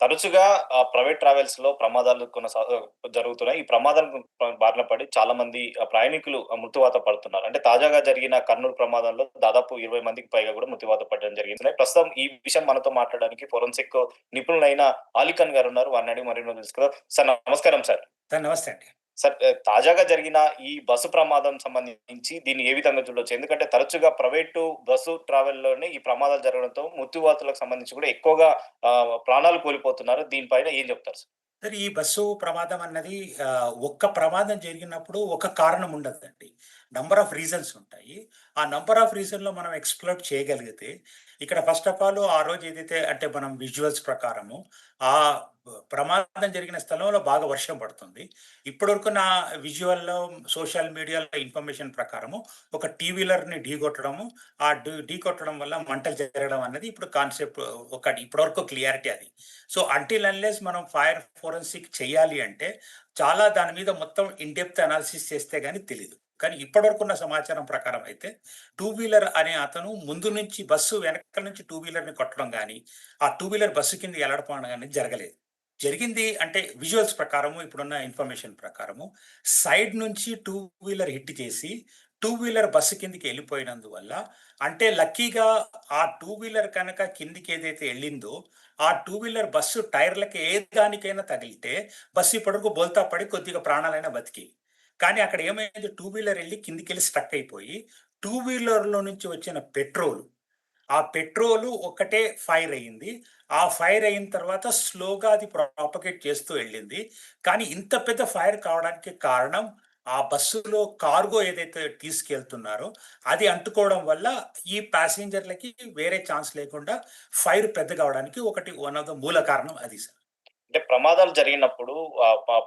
తరచుగా ప్రైవేట్ ట్రావెల్స్లో ప్రమాదాలు కొనసా జరుగుతున్నాయి. ఈ ప్రమాదాలు బారిన పడి చాలా మంది ప్రయాణికులు ఆహ్, మృత్యువాత పడుతున్నారు. అంటే తాజాగా జరిగిన కర్నూలు ప్రమాదంలో దాదాపు 20 మందికి పైగా కూడా మృత్యువాత పడడం జరిగింది. ప్రస్తుతం ఈ విషయం మనతో మాట్లాడడానికి ఫోరెన్సిక్ నిపుణులైన ఆలిఖాన్ గారు ఉన్నారు. వారిని అడిగి మరెన్నో తెలుసుకుందాం. సార్ నమస్కారం సార్. సార్ నమస్తే అండి. సార్ తాజాగా జరిగిన ఈ బస్సు ప్రమాదం సంబంధించి దీన్ని ఏ విధంగా చూడొచ్చు? ఎందుకంటే తరచుగా ప్రైవేటు బస్సు ట్రావెల్‌లోనే ఈ ప్రమాదాలు జరగడంతో మృత్యువాతులకు సంబంధించి కూడా ఎక్కువగా ప్రాణాలు కోల్పోతున్నారు. దీనిపైన ఏం చెప్తారు సార్? సార్ ఈ బస్సు ప్రమాదం అన్నది ఒక్క ప్రమాదం జరిగినప్పుడు ఒక కారణం ఉండదండి. నంబర్ ఆఫ్ రీజన్స్ ఉంటాయి. ఆ నంబర్ ఆఫ్ రీజన్‌లో మనం ఎక్స్‌ప్లోర్ చేయగలిగితే ఇక్కడ ఫస్ట్ ఆఫ్ ఆల్ ఆ రోజు ఏదైతే అంటే మనం విజువల్స్ ప్రకారము ఆ ప్రమాదం జరిగిన స్థలంలో బాగా వర్షం పడుతుంది. ఇప్పటివరకు నా విజువల్‌లో సోషల్ మీడియాలో ఇన్ఫర్మేషన్ ప్రకారము ఒక టీ వీలర్‌ని ఢీకొట్టడము, ఆ ఢీ కొట్టడం వల్ల మంటలు జరగడం అన్నది ఇప్పుడు కాన్సెప్ట్ ఒకటి ఇప్పటివరకు క్లియారిటీ అది. సో అంటిల్ అన్లెస్ మనం ఫైర్ ఫోరెన్సిక్ చేయాలి అంటే చాలా దాని మీద మొత్తం ఇన్డెప్త్ అనాలిసిస్ చేస్తే కానీ తెలియదు కానీ ఇప్పటివరకు ఉన్న సమాచారం ప్రకారం అయితే టూ వీలర్ అనే అతను ముందు నుంచి బస్సు వెనక నుంచి టూ వీలర్‌ని కొట్టడం కానీ ఆ టూ వీలర్ బస్సు కింద ఎలడపడం కానీ జరగలేదు. జరిగింది అంటే విజువల్స్ ప్రకారము ఇప్పుడున్న ఇన్ఫర్మేషన్ ప్రకారము సైడ్ నుంచి టూ వీలర్ హిట్ చేసి టూ వీలర్ బస్సు కిందకి వెళ్ళిపోయినందువల్ల అంటే లక్కీగా ఆ టూ వీలర్ కనుక కిందికి ఏదైతే వెళ్ళిందో ఆ టూ వీలర్ బస్సు టైర్లకి ఏ దానికైనా తగిలితే బస్సు ఇప్పటివరకు బోల్తా పడి కొద్దిగా ప్రాణాలైనా బతికి. కానీ అక్కడ ఏమైంది? టూ వీలర్ వెళ్ళి కిందికెళ్ళి స్ట్రక్ అయిపోయి టూ వీలర్‌లో నుంచి వచ్చిన పెట్రోల్ ఆ పెట్రోల్ ఒక్కటే ఫైర్ అయింది. ఆ ఫైర్ అయిన తర్వాత స్లోగా అది ప్రాపగేట్ చేస్తూ వెళ్ళింది. కానీ ఇంత పెద్ద ఫైర్ కావడానికి కారణం ఆ బస్సులో కార్గో ఏదైతే తీసుకెళ్తున్నారో అది అంటుకోవడం వల్ల ఈ ప్యాసింజర్‌లకి వేరే ఛాన్స్ లేకుండా ఫైర్ పెద్దగా అవ్వడానికి ఒకటి వన్ ఆఫ్ ద మూల కారణం అది సార్. అంటే ప్రమాదాలు జరిగినప్పుడు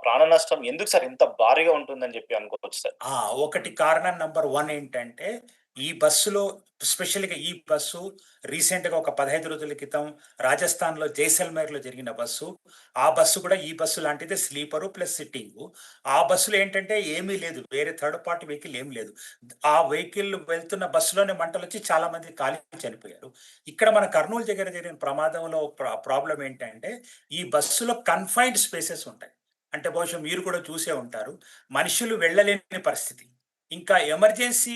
ప్రాణ నష్టం ఎందుకు సార్ ఇంత భారీగా ఉంటుందని చెప్పి అనుకోవచ్చు సార్? ఆ! ఒకటి కారణం నంబర్ 1 ఏంటంటే ఈ బస్సులో స్పెషల్‌గా ఈ బస్సు రీసెంట్‌గా ఒక 15 రోజుల క్రితం రాజస్థాన్‌లో జైసల్మేర్‌లో జరిగిన బస్సు. ఆ బస్సు కూడా ఈ బస్సు లాంటిదే స్లీపరు ప్లస్ సిట్టింగు. ఆ బస్సులో ఏంటంటే ఏమీ లేదు. వేరే థర్డ్ పార్టీ వెహికల్ ఏమీ లేదు. ఆ వెహికల్ వెళ్తున్న బస్సులోనే మంటలొచ్చి చాలా మంది ఖాళీ చనిపోయారు. ఇక్కడ మన కర్నూలు దగ్గర జరిగిన ప్రమాదంలో ప్రా ఏంటంటే ఈ బస్సులో కన్‌ఫైన్డ్ స్పేసెస్ ఉంటాయి. అంటే బహుశా మీరు కూడా చూసే ఉంటారు. మనుషులు వెళ్ళలేని పరిస్థితి. ఇంకా ఎమర్జెన్సీ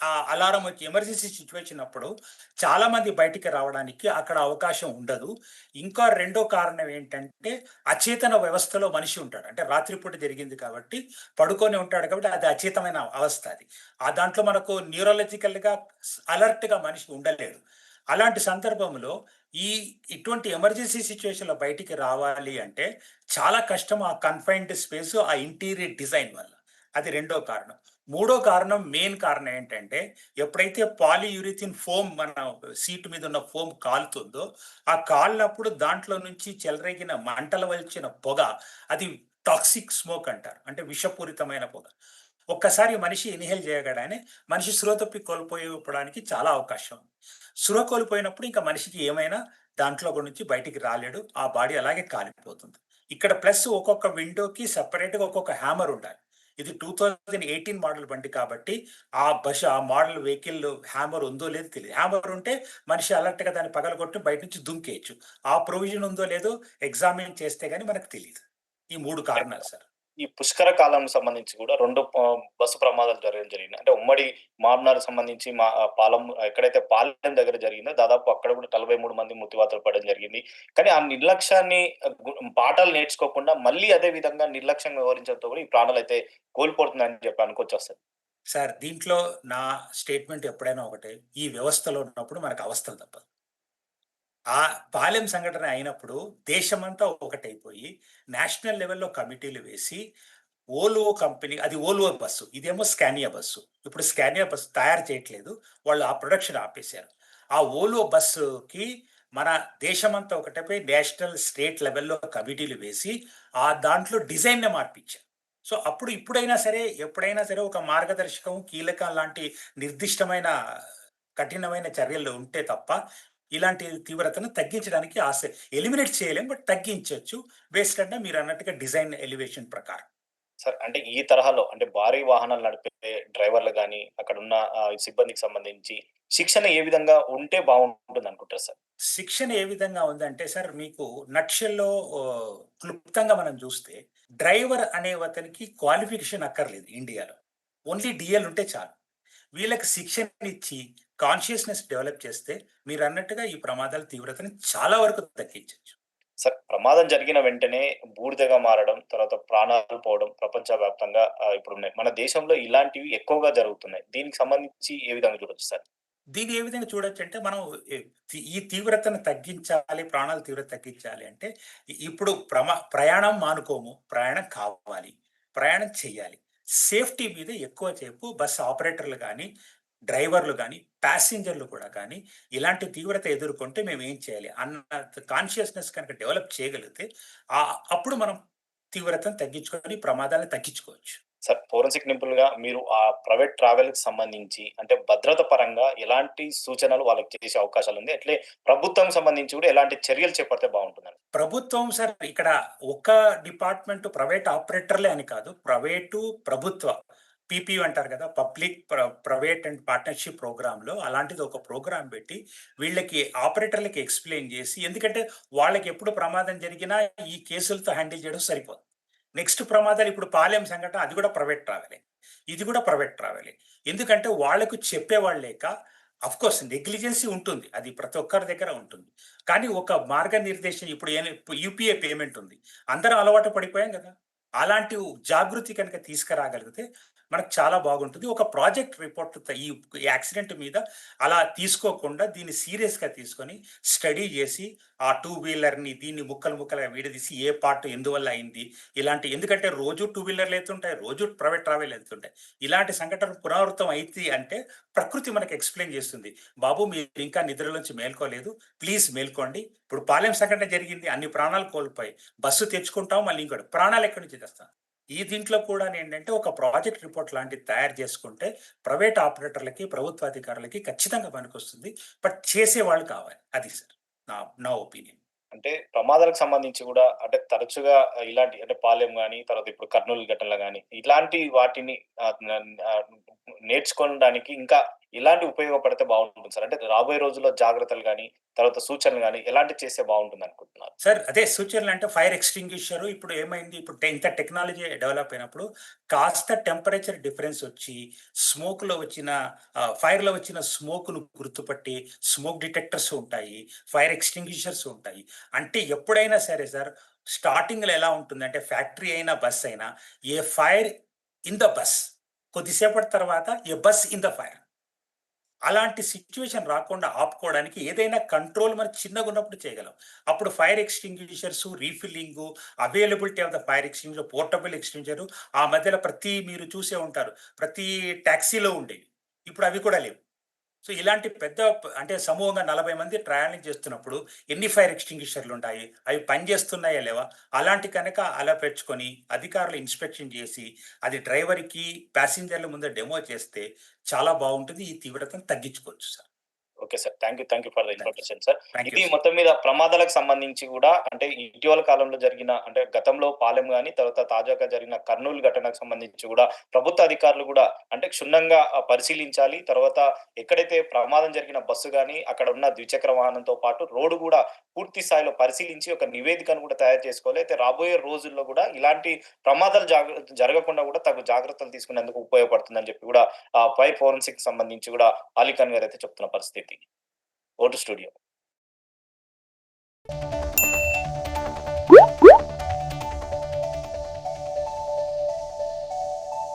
ఆ అలారం వచ్చి ఎమర్జెన్సీ సిచ్యువేషన్ అప్పుడు చాలా మంది బయటికి రావడానికి అక్కడ అవకాశం ఉండదు. ఇంకా రెండో కారణం ఏంటంటే అచేతన వ్యవస్థలో మనిషి ఉంటాడు. అంటే రాత్రిపూట జరిగింది కాబట్టి పడుకొని ఉంటాడు కాబట్టి అది అచేతమైన అవస్థ అది. ఆ దాంట్లో మనకు న్యూరాలజికల్‌గా అలర్ట్‌గా మనిషి ఉండలేడు. అలాంటి సందర్భంలో ఈ ఇటువంటి ఎమర్జెన్సీ సిచ్యువేషన్లో బయటికి రావాలి అంటే చాలా కష్టం ఆ కన్‌ఫైన్డ్ స్పేస్ ఆ ఇంటీరియర్ డిజైన్ వల్ల. అది రెండో కారణం. మూడో కారణం మెయిన్ కారణం ఏంటంటే ఎప్పుడైతే పాలియూరిథిన్ ఫోమ్ మన సీటు మీద ఉన్న ఫోమ్ కాలుతుందో ఆ కాలినప్పుడు దాంట్లో నుంచి చెలరేగిన మంటలు వచ్చిన పొగ అది టాక్సిక్ స్మోక్ అంటారు. అంటే విషపూరితమైన పొగ. ఒక్కసారి మనిషి ఇన్‌హేల్ చేయగానే మనిషి స్పృహ తప్పి కోల్పోవడానికి చాలా అవకాశం ఉంది. స్పృహ కోల్పోయినప్పుడు ఇంకా మనిషికి ఏమైనా దాంట్లో నుంచి బయటికి రాలేడు. ఆ బాడీ అలాగే కాలిపోతుంది. ఇక్కడ ప్లస్ ఒక్కొక్క విండోకి సపరేట్గా ఒక్కొక్క హ్యామర్ ఉండాలి. ఇది 2018 మోడల్ బండి కాబట్టి ఆ బస్ ఆ మోడల్ వెహికల్ హ్యామర్ ఉందో లేదో తెలియదు హ్యామర్ ఉంటే మనిషి అలర్ట్‌గా దాన్ని పగలగొట్టి బయట నుంచి దుంకేయొచ్చు. ఆ ప్రొవిజన్ ఉందో లేదో ఎగ్జామిన్ చేస్తే కానీ మనకు తెలియదు ఈ మూడు కారణాలు సార్. ఈ పుష్కర కాలం సంబంధించి కూడా రెండు బస్సు ప్రమాదాలు జరగడం జరిగింది. అంటే ఉమ్మడి మామ్నార్ సంబంధించి మా పాలం ఎక్కడైతే పాలెం దగ్గర జరిగిందో దాదాపు అక్కడ కూడా 43 మంది మృతివాతలు పడడం జరిగింది. కానీ ఆ నిర్లక్ష్యాన్ని పాఠాలు నేర్చుకోకుండా మళ్ళీ అదే విధంగా నిర్లక్ష్యంగా వివరించడంతో కూడా ఈ ప్రాణాలు అయితే కోల్పోతుందని చెప్పి అనుకోవచ్చు వస్తుంది సార్ దీంట్లో నా స్టేట్‌మెంట్ ఎప్పుడైనా ఒకటే. ఈ వ్యవస్థలో ఉన్నప్పుడు మనకు అవస్థలు తప్పదు. ఆ పాలెం సంఘటన అయినప్పుడు దేశమంతా ఒకటైపోయి నేషనల్ లెవెల్‌లో కమిటీలు వేసి ఓలో కంపెనీ అది ఓలో బస్సు. ఇదేమో స్కానియా బస్సు. ఇప్పుడు స్కానియా బస్సు తయారు చేయట్లేదు. వాళ్ళు ఆ ప్రొడక్షన్ ఆపేశారు. ఆ ఓలో బస్సుకి మన దేశమంతా ఒకటైపోయి నేషనల్, స్టేట్ లెవెల్‌లో కమిటీలు వేసి ఆ దాంట్లో డిజైన్‌ని మార్పించారు సో అప్పుడు ఇప్పుడైనా సరే, ఎప్పుడైనా సరే ఒక మార్గదర్శకం, కీలకం లాంటి నిర్దిష్టమైన కఠినమైన చర్యలు ఉంటే తప్ప ఇలాంటి తీవ్రతను తగ్గించడానికి ఆస ఎలిమినేట్ చేయలేం. బట్ తగ్గించొచ్చు. బేస్డ్ అంటే మీరన్నట్టుగా డిజైన్ ఎలివేషన్ ప్రకారం. సార్ అంటే ఈ తరహాలో అంటే భారీ వాహనాలు నడిపే డ్రైవర్లు గాని, అక్కడున్న ఆహ్, సిబ్బందికి సంబంధించి శిక్షణ ఏ విధంగా ఉంటే బావుంటుందనుకుంటారు సార్? శిక్షణ ఏ విధంగా ఉందంటే సార్ మీకు నక్షల్లో క్లుప్తంగా మనం చూస్తే డ్రైవర్ అనే అతనికి క్వాలిఫికేషన్ అక్కర్లేదు ఇండియాలో ఓన్లీ డిఎల్ ఉంటే చాలు వీళ్ళకి శిక్షణ ఇచ్చి కాన్షియస్నెస్ డెవలప్ చేస్తే మీరు అన్నట్టుగా ఈ ప్రమాదాల తీవ్రతని చాలా వరకు తగ్గించవచ్చు సార్ ప్రమాదం జరిగిన వెంటనే బూడిదగా మారడం తర్వాత ప్రాణాలు పోవడం ప్రపంచవ్యాప్తంగా ఇప్పుడు ఉన్నాయి మన దేశంలో ఇలాంటివి ఎక్కువగా జరుగుతున్నాయి. దీనికి సంబంధించి ఏ విధంగా చూడొచ్చు సార్? దీన్ని ఏ విధంగా చూడొచ్చు అంటే మనం ఈ- తీవ్రతను తగ్గించాలి ప్రాణాల తీవ్రత తగ్గించాలి అంటే ఇప్పుడు ప్రమా ప్రయాణం మానుకోము ప్రయాణం కావాలి ప్రయాణం చేయాలి. సేఫ్టీ మీద ఎక్కువ సేపు బస్ ఆపరేటర్లు కానీ డ్రైవర్లు కానీ ప్యాసింజర్లు కూడా కానీ ఇలాంటి తీవ్రత ఎదుర్కొంటే మేము ఏం చేయాలి? అన్న కాన్షియస్నెస్ కనుక డెవలప్ చేయగలిగితే ఆ- అప్పుడు మనం తీవ్రతను తగ్గించుకొని ప్రమాదాలను తగ్గించుకోవచ్చు. సార్ ఫోరెన్సిక్ నిపుణులుగా మీరు ఆ ప్రైవేట్ ట్రావెల్కి సంబంధించి అంటే భద్రత పరంగా ఎలాంటి సూచనలు వాళ్ళకి చేసే అవకాశాలు ఉంది? అట్లే ప్రభుత్వం సంబంధించి కూడా ఎలాంటి చర్యలు చేపడితే బాగుంటుందని ప్రభుత్వం సార్ ఇక్కడ ఒక డిపార్ట్మెంట్ ప్రైవేట్ ఆపరేటర్లే అని కాదు ప్రైవేటు ప్రభుత్వ పీపీ అంటారు కదా పబ్లిక్ ప్రైవేట్ అండ్ పార్ట్నర్షిప్ ప్రోగ్రాంలో అలాంటిది ఒక ప్రోగ్రాం పెట్టి వీళ్ళకి ఆపరేటర్లకి ఎక్స్ప్లెయిన్ చేసి ఎందుకంటే వాళ్ళకి ఎప్పుడు ప్రమాదం జరిగినా ఈ కేసులతో హ్యాండిల్ చేయడం సరిపోదు. నెక్స్ట్ ప్రమాదాలు ఇప్పుడు పాలెం సంఘటన అది కూడా ప్రైవేట్ ట్రావెలే. ఇది కూడా ప్రైవేట్ ట్రావెలే. ఎందుకంటే వాళ్ళకు చెప్పేవాళ్ళు లేక అఫ్ కోర్స్ నెగ్లిజెన్సీ ఉంటుంది అది ప్రతి ఒక్కరి దగ్గర ఉంటుంది. కానీ ఒక మార్గనిర్దేశం ఇప్పుడు యూపీఐ పేమెంట్ ఉంది. అందరం అలవాటు పడిపోయాం కదా. అలాంటి జాగృతి కనుక తీసుకురాగలిగితే మనకు చాలా బాగుంటుంది. ఒక ప్రాజెక్ట్ రిపోర్ట్ ఈ యాక్సిడెంట్ మీద అలా తీసుకోకుండా దీన్ని సీరియస్గా తీసుకొని స్టడీ చేసి ఆ టూ వీలర్ని దీన్ని ముక్కలు ముక్కలుగా విడదీసి ఏ పార్ట్ ఎందువల్ల అయింది ఇలాంటి ఎందుకంటే రోజు టూ వీలర్లు వెళ్తుంటాయి రోజు ప్రైవేట్ ట్రావెల్ వెళ్తుంటాయి ఇలాంటి సంఘటన పునరావృతం అయితే అంటే ప్రకృతి మనకు ఎక్స్ప్లెయిన్ చేస్తుంది. బాబు మీరు ఇంకా నిద్రలోంచి మేల్కోలేదు. ప్లీజ్ మేల్కోండి. ఇప్పుడు పాలెం సంఘటన జరిగింది. అన్ని ప్రాణాలు కోల్పోయి బస్సు తెచ్చుకుంటాం మళ్ళీ ఇంకోటి. ప్రాణాలు ఎక్కడి నుంచి తెస్తాం? ఈ దీంట్లో కూడా ఏంటంటే ఒక ప్రాజెక్ట్ రిపోర్ట్ లాంటిది తయారు చేసుకుంటే ప్రైవేట్ ఆపరేటర్లకి ప్రభుత్వ అధికారులకి ఖచ్చితంగా పనికొస్తుంది. బట్ చేసేవాళ్ళు కావాలి. అది సార్ నా నా ఒపీనియన్. అంటే ప్రమాదాలకు సంబంధించి కూడా అంటే తరచుగా ఇలాంటి అంటే పాలెం కానీ తర్వాత ఇప్పుడు కర్నూలు ఘటనలు కానీ ఇలాంటి వాటిని నేర్చుకోవడానికి ఇంకా ఇలాంటి ఉపయోగపడితే బాగుంటుంది సార్. అంటే రాబోయే రోజుల్లో జాగ్రత్తలు కానీ తర్వాత సూచనలు కానీ ఎలాంటి చేస్తే బాగుంటుంది అనుకుంటున్నారు. సార్ అదే సూచనలు అంటే ఫైర్ ఎక్స్టింగ్విషర్ ఇప్పుడు ఏమైంది? ఇప్పుడు ఇంత టెక్నాలజీ డెవలప్ అయినప్పుడు కాస్త టెంపరేచర్ డిఫరెన్స్ వచ్చి స్మోక్లో వచ్చిన ఫైర్లో వచ్చిన స్మోక్ను గుర్తుపట్టి స్మోక్ డిటెక్టర్స్ ఉంటాయి ఫైర్ ఎక్స్టింగ్విషర్స్ ఉంటాయి. అంటే ఎప్పుడైనా సరే సార్ స్టార్టింగ్లో ఎలా ఉంటుంది అంటే ఫ్యాక్టరీ అయినా బస్ అయినా a fire in the bus. కొద్దిసేపటి తర్వాత a bus in the fire. అలాంటి సిచ్యువేషన్ రాకుండా ఆపుకోవడానికి ఏదైనా కంట్రోల్ మనం చిన్నగా ఉన్నప్పుడు చేయగలం. అప్పుడు fire extinguishers refilling availability of the fire extinguisher portable extinguisher ఆ మధ్యలో ప్రతి మీరు చూసే ఉంటారు. ప్రతి ట్యాక్సీలో ఉండేవి ఇప్పుడు అవి కూడా లేవు. సో ఇలాంటి పెద్ద అంటే సమూహంగా నలభై మంది ట్రయాలింగ్ చేస్తున్నప్పుడు ఎన్ని ఫైర్ ఎక్స్టింగ్విషర్లు ఉంటాయి? అవి పనిచేస్తున్నాయా లేవా? అలాంటి కనుక అలా పెంచుకొని అధికారులు ఇన్స్పెక్షన్ చేసి అది డ్రైవర్కి ప్యాసింజర్ల ముందు డెమో చేస్తే చాలా బాగుంటుంది. ఈ తీవ్రతను తగ్గించుకోవచ్చు sir. Okay sir thank you thank you for the information sir ఇది మొత్తం మీద ప్రమాదాలకు సంబంధించి కూడా అంటే ఇటీవల కాలంలో జరిగిన అంటే గతంలో పాలెం కానీ తర్వాత తాజాగా జరిగిన కర్నూలు ఘటనకు సంబంధించి కూడా ప్రభుత్వ అధికారులు కూడా అంటే క్షుణ్ణంగా పరిశీలించాలి. తర్వాత ఎక్కడైతే ప్రమాదం జరిగిన బస్సు కానీ అక్కడ ఉన్న ద్విచక్ర వాహనంతో పాటు రోడ్డు కూడా పూర్తి స్థాయిలో పరిశీలించి ఒక నివేదికను కూడా తయారు చేసుకోవాలి. అయితే రాబోయే రోజుల్లో కూడా ఇలాంటి ప్రమాదాలు జరగకుండా కూడా తగు జాగ్రత్తలు తీసుకునేందుకు ఉపయోగపడుతుందని చెప్పి కూడా ఫైర్ ఫోరెన్సిక్ సంబంధించి కూడా అలీఖాన్ గారు అయితే చెప్తున్న పరిస్థితి. or the studio.